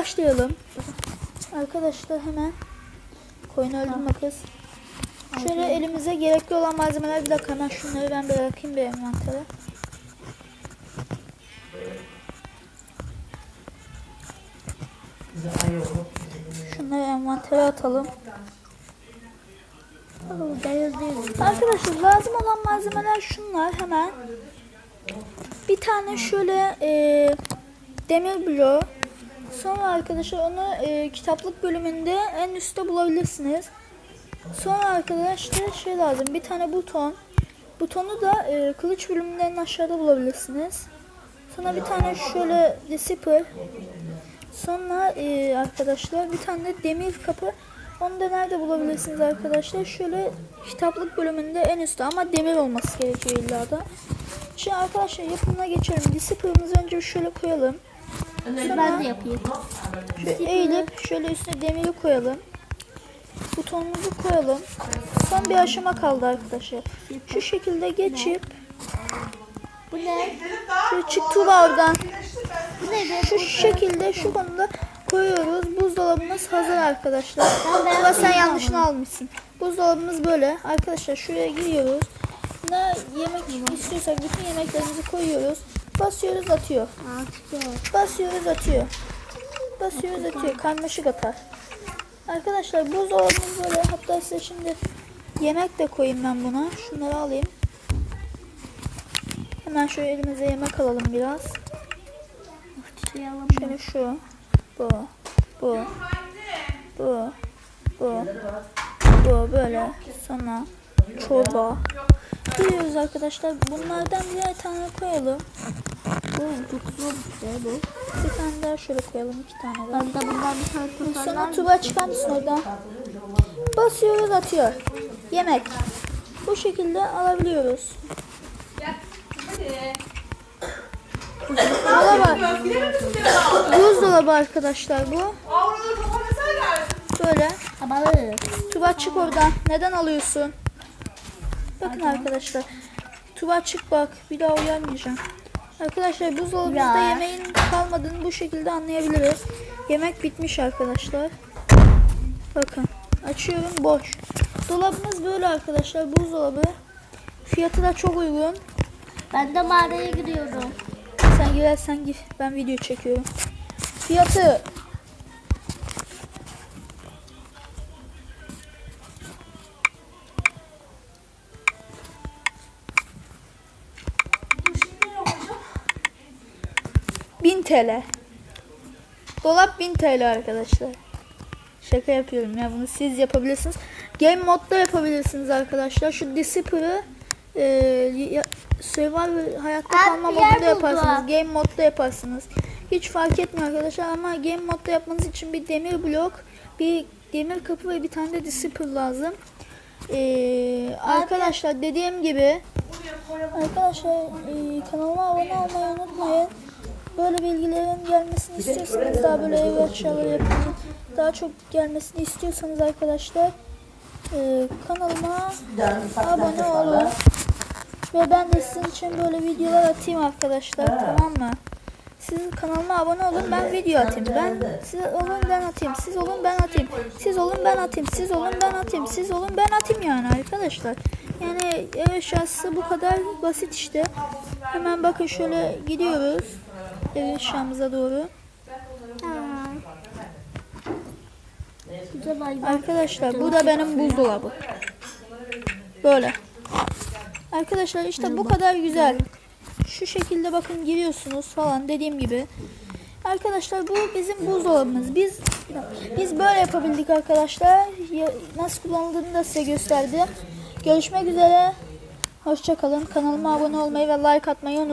Başlayalım. Arkadaşlar hemen koyun öldürme kız. Şöyle elimize gerekli olan malzemeler bir dakika hemen şunları ben bırakayım bir envantere. Şunları envantere atalım. Arkadaşlar lazım olan malzemeler şunlar hemen. Bir tane şöyle e, demir bloğu. Sonra arkadaşlar onu e, kitaplık bölümünde en üstte bulabilirsiniz. Sonra arkadaşlar şey lazım. Bir tane buton. Butonu da e, kılıç bölümünde en aşağıda bulabilirsiniz. Sonra bir tane şöyle receiver. Sonra e, arkadaşlar bir tane de demir kapı. Onu da nerede bulabilirsiniz arkadaşlar? Şöyle kitaplık bölümünde en üstte ama demir olması gerekiyor illa da. Şimdi arkadaşlar yapımına geçelim. Receiver'ımızı önce şöyle koyalım. Ben de yapayım. Eğilip şöyle üstüne demiri koyalım. Butonumuzu koyalım. Son bir aşama kaldı arkadaşlar. Şu şekilde geçip Bu ne? şöyle çıktı oradan. Bu ne be? Şu şekilde şu konuda koyuyoruz. Buzdolabımız hazır arkadaşlar. Ama sen yanlışını almışsın. Buzdolabımız böyle. Arkadaşlar şuraya giriyoruz. Ne yemek istiyorsak bütün yemeklerimizi koyuyoruz. Basıyoruz atıyor. Artık Basıyoruz atıyor. Basıyoruz atıyor. Karmaşık atar. Arkadaşlar buzdolabımız böyle. Hatta size şimdi yemek de koyayım ben buna. Şunları alayım. Hemen şöyle elimize yemek alalım biraz. Şöyle şu. Bu. Bu. Bu. Bu. Bu böyle. Sonra çorba. Giriyoruz arkadaşlar. Bunlardan birer tane koyalım. Bu çok zor bir şey bu. Bir tane daha şöyle koyalım. iki tane. Ben de bundan bir tane tutarlar mı? tuba çıkar mısın oradan? Basıyoruz atıyor. Yemek. Bu şekilde alabiliyoruz. Buzdolabı. Buzdolabı arkadaşlar bu. Böyle. Tuba çık oradan. Neden alıyorsun? Bakın arkadaşlar. Tuba çık bak. Bir daha uyarmayacağım. Arkadaşlar buzdolabımızda Ya. yemeğin kalmadığını bu şekilde anlayabiliriz. Yemek bitmiş arkadaşlar. Bakın. Açıyorum boş. Dolabımız böyle arkadaşlar. Buzdolabı. Fiyatı da çok uygun. Ben de mağaraya gidiyorum. Sen girersen gir. Ben video çekiyorum. Fiyatı Bin TL. Dolap 1000 TL arkadaşlar. Şaka yapıyorum ya bunu siz yapabilirsiniz. Game modda yapabilirsiniz arkadaşlar. Şu Disciple'ı e, ya- Survivor hayatta Abi kalma modunda yaparsınız. Game modda yaparsınız. Hiç fark etmiyor arkadaşlar ama game modda yapmanız için bir demir blok, bir demir kapı ve bir tane de Disciple lazım. Ee, arkadaşlar dediğim gibi arkadaşlar e, kanalıma abone olmayı unutmayın. Böyle bilgilerin gelmesini istiyorsanız daha böyle ev eşyaları yapımı daha çok gelmesini istiyorsanız arkadaşlar e, kanalıma abone olun. Ve ben de sizin için böyle videolar atayım arkadaşlar tamam mı? Siz kanalıma abone olun ben video atayım. Ben siz olun ben atayım. Siz olun ben atayım. Siz olun ben atayım. Siz olun ben atayım. Siz olun ben atayım yani arkadaşlar. Yani ev eşyası bu kadar basit işte. Hemen bakın şöyle gidiyoruz. Ev eşyamıza doğru. Hayvan. Arkadaşlar bu da benim buzdolabı. Böyle. Arkadaşlar işte bu kadar güzel. Şu şekilde bakın giriyorsunuz falan dediğim gibi. Arkadaşlar bu bizim buzdolabımız. Biz biz böyle yapabildik arkadaşlar. Nasıl kullanıldığını da size gösterdim. Görüşmek üzere. Hoşçakalın. Kanalıma abone olmayı ve like atmayı unutmayın.